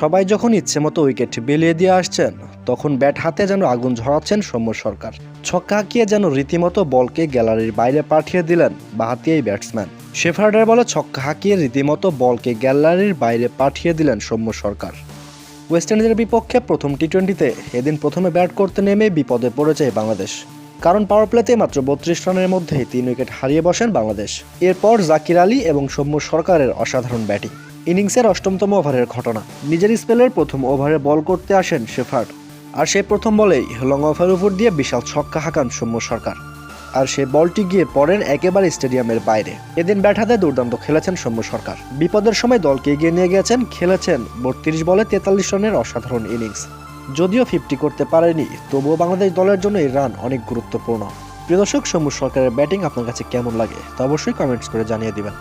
সবাই যখন ইচ্ছে মতো উইকেট বেলিয়ে দিয়ে আসছেন, তখন ব্যাট হাতে যেন আগুন ঝরাচ্ছেন সৌম্য সরকার। ছক্কা হাঁকিয়ে যেন রীতিমতো বলকে গ্যালারির বাইরে পাঠিয়ে দিলেন বাহাতি এই ব্যাটসম্যান। শেফার্ডের বলে ছক্কা হাঁকিয়ে রীতিমতো বলকে গ্যালারির বাইরে পাঠিয়ে দিলেন সৌম্য সরকার। ওয়েস্ট ইন্ডিজের বিপক্ষে প্রথম টি টোয়েন্টিতে এদিন প্রথমে ব্যাট করতে নেমে বিপদে পড়েছে বাংলাদেশ। কারণ পাওয়ার প্লেতে মাত্র বত্রিশ রানের মধ্যেই তিন উইকেট হারিয়ে বসেন বাংলাদেশ। এরপর জাকির আলী এবং সৌম্য সরকারের অসাধারণ ব্যাটিং। ইনিংসের অষ্টমতম ওভারের ঘটনা। নিজের স্পেলের প্রথম ওভারে বল করতে আসেন শেফার্ড। আর সেই প্রথম বলেই লং অফের উপর দিয়ে বিশাল ছক্কা হাঁকান সৌম্য সরকার। আর সে বলটি গিয়ে পড়েন একেবারে স্টেডিয়ামের বাইরে। এদিন ব্যাট হাতে দুর্দান্ত খেলেছেন সৌম্য সরকার। বিপদের সময় দলকে এগিয়ে নিয়ে গেছেন খেলেছেন বত্রিশ বলে তেতাল্লিশ রানের অসাধারণ ইনিংস। যদিও ফিফটি করতে পারেনি, তবুও বাংলাদেশ দলের জন্য এই রান অনেক গুরুত্বপূর্ণ। প্রিয় দর্শক, সৌম্য সরকারের ব্যাটিং আপনার কাছে কেমন লাগে তা অবশ্যই কমেন্টস করে জানিয়ে দিবেন।